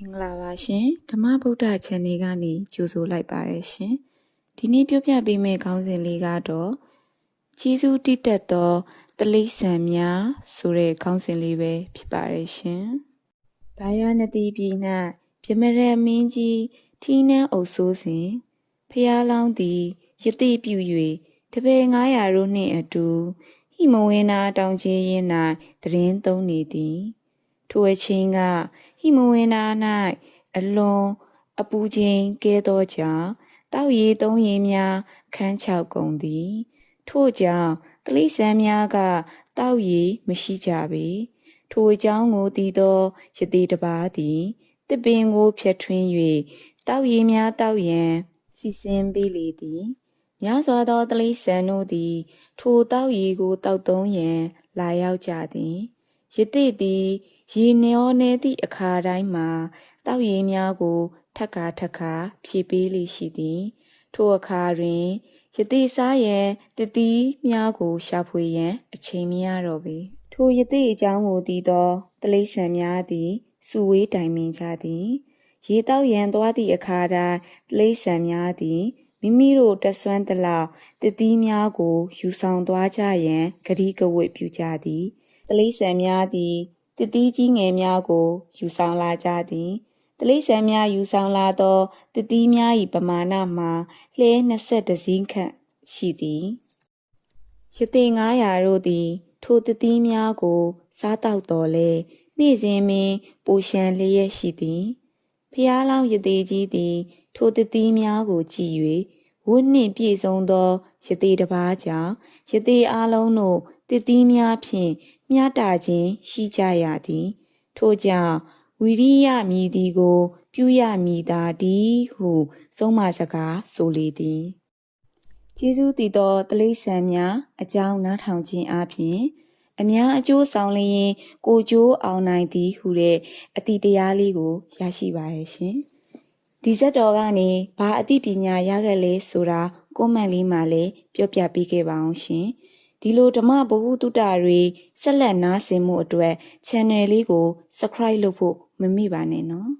မင်္ဂလာပါရှင်ဓမ္မဗုဒ္ဓ channel ကနေကြိုဆိုလိုက်ပါတယ်ရှင်ဒီနေ့ပြောပြပေးမယ့်ခေါင်းစဉ်လေးကတော့ကြီးစုတိတက်သောတလိษံများဆိုတဲ့ခေါင်းစဉ်လေးပဲဖြစ်ပါတယ်ရှင်ဘာယာနတိပြည်၌ပြမရမင်းကြီးထီးနှန်းအုပ်ဆိုးစဉ်ဖျားလောင်းသည်ယတိပြု၍တပည့်900တို့နှင့်အတူဟိမဝင်းနာတောင်ကြီးရင်း၌တရင်သုံးနေသည် ထိုအချင်းကဟိမဝင်းနာ၌အလွန်အပူချိန်ကဲသောကြောင့်တောက်ရည်သုံးရည်များခန်းချောက်ကုန်သည် ထို့ကြောင့်တလိษံများကတောက်ရည်မရှိကြပေထိုအကြောင်းကိုတည်သောယတိတပါးသည်တစ်ပင်ကိုဖြတ်ထွင်း၍တောက်ရည်များတောက်ရန်စီစဉ်ပေးလေသည်များစွာသောတလိษံတို့သည် ထိုတောက်ရည်ကိုတောက်သုံးရန်လာရောက်ကြသည် ယတိသည်ရေမျောနေသည့်အခါတိုင်းမှာတောက်ရည်များကိုထက်ခါထက်ခါဖြည့်ပေးလိရှိသည်ထိုအခါတွင်ယတိစားရန်တတိများကိုရှာဖွေရန်အချိန်မရတော့ပေထိုယတိအကြောင်းကိုတည်သောတလိษံများသည်စုဝေးတိုင်ပင်ကြသည်ရေတောက်ရန်သွားသည့်အခါတိုင်းတလိษံများသည်မိမိတို့တက်ဆွမ်းသလောက်တတိများကို ယူဆောင်သွားကြရန်ဂတိကဝတ်ပြုကြသည် တလိษံများသည်တတိကြီးငယ်များကို ယူဆောင်လာကြသည်တလိษံများယူဆောင်လာသောတတိများ၏ပမာဏမှာလှဲ20စည်းခန့်ရှိသည်ယသိ900တို့သည် ထိုတတိများကို စားတောက်တော်လဲနေ့စဉ်ပင်ပိုရှံလျက်ရှိသည်ဖျားလောင်းယတိကြီးသည် ထိုတတိများကိုကြည်၍ဝတ်နှင့်ပြည့်စုံသောယတိတစ်ပါးကြောင့်ယတိအလုံးတို့တတိများဖြင့် မျှတာခြင်းရှိကြရသည် ထို့ကြောင့်ဝိရိယမည်သည်ကို ပြုရမည်သာဒီဟု ဆုံးမစကားဆိုလေသည်ကျေးဇူးတည်သောတလိษံများအကြောင်းနားထောင်ခြင်းအပြင်အများအကျိုးဆောင်လျင်ကိုကျိုးအောင်နိုင်သည်ဟုတဲ့အတိတရားလေးကိုရရှိပါရဲ့ရှင်ဒီဇက်တော်ကနေဘာအသိပညာရခဲ့လဲဆိုတာကွန်မန့်လေးမှာလည်းပြောပြပေးခဲ့ပါအောင်ရှင် ဒီလိုဓမ္မဗဟုတုတတွေဆက်လက်နားဆင်မှုအတွက် channel လေးကို subscribe လုပ်ဖို့မမေ့ပါနဲ့နော်